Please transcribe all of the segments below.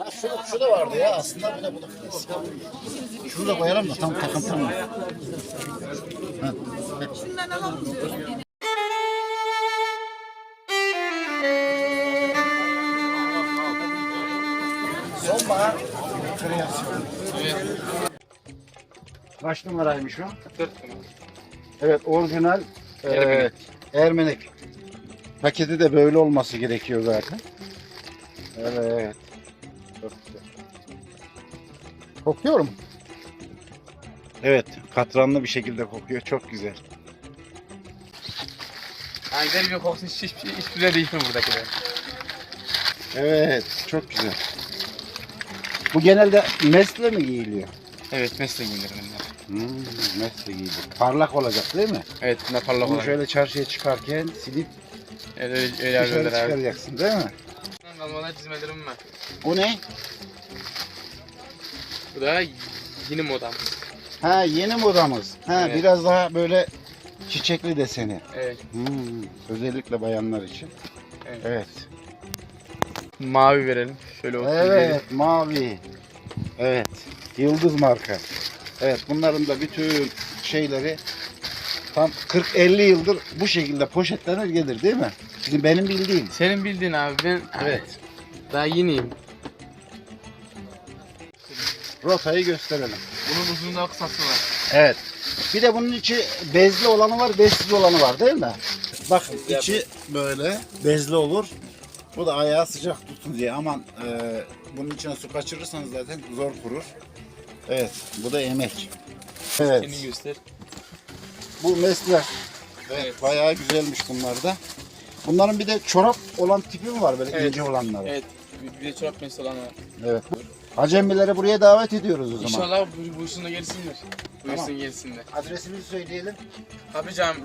Ha, şu, şu da vardı ya aslında bu da bu da. Şunu da koyalım da tam takıntı mı? Ha, Şundan alalım. Sonbahar kreasyon. Kaç numaraymış o? Evet orijinal e, Ermenek. Paketi de böyle olması gerekiyor zaten. Evet. Kokuyor mu? Evet, katranlı bir şekilde kokuyor. Çok güzel. Yani güzel bir kokusu hiç, hiç, hiç, güzel değil mi buradakiler? Evet, çok güzel. Bu genelde mesle mi giyiliyor? Evet mesle giyinirim bunlar. Hmm, mesle giyiliyor. Parlak olacak değil mi? Evet bunlar parlak Bunu olan. şöyle çarşıya çıkarken silip Evet öyle, öyle dışarı abi. çıkaracaksın değil mi? Kalmadan çizmelerim var. O ne? Bu da yeni modam. Ha yeni modamız. Ha Evet. biraz daha böyle çiçekli deseni. Evet. Hmm, özellikle bayanlar için. Evet. Evet. Mavi verelim. Şöyle olsun. Evet, mavi. Evet. Yıldız marka. Evet, bunların da bütün şeyleri tam 40-50 yıldır bu şekilde poşetlenir gelir değil mi? Bizim benim bildiğim. Senin bildiğin abi ben Evet. daha yeniyim. Rotayı gösterelim. Bunun uzunluğu kısası var. Evet. Bir de bunun içi bezli olanı var, bezsiz olanı var değil mi? Bakın içi böyle bezli olur. Bu da ayağı sıcak tutun diye. Aman e, bunun içine su kaçırırsanız zaten zor kurur. Evet, bu da emek. Evet, Kendini göster. Bu mesler. Evet, Evet. bayağı güzelmiş bunlar da. Bunların bir de çorap olan tipi mi var böyle Evet. ince olanları? Evet. Bir- Bir de çorap mesle olan var. Evet. Acemileri buraya davet ediyoruz o zaman. İnşallah bu, buyursun da gelsinler. Buyursun Tamam. gelsinler. Adresimizi söyleyelim. Kapı Cami.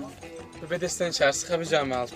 Bebedesten çarşı Kapı Cami altı.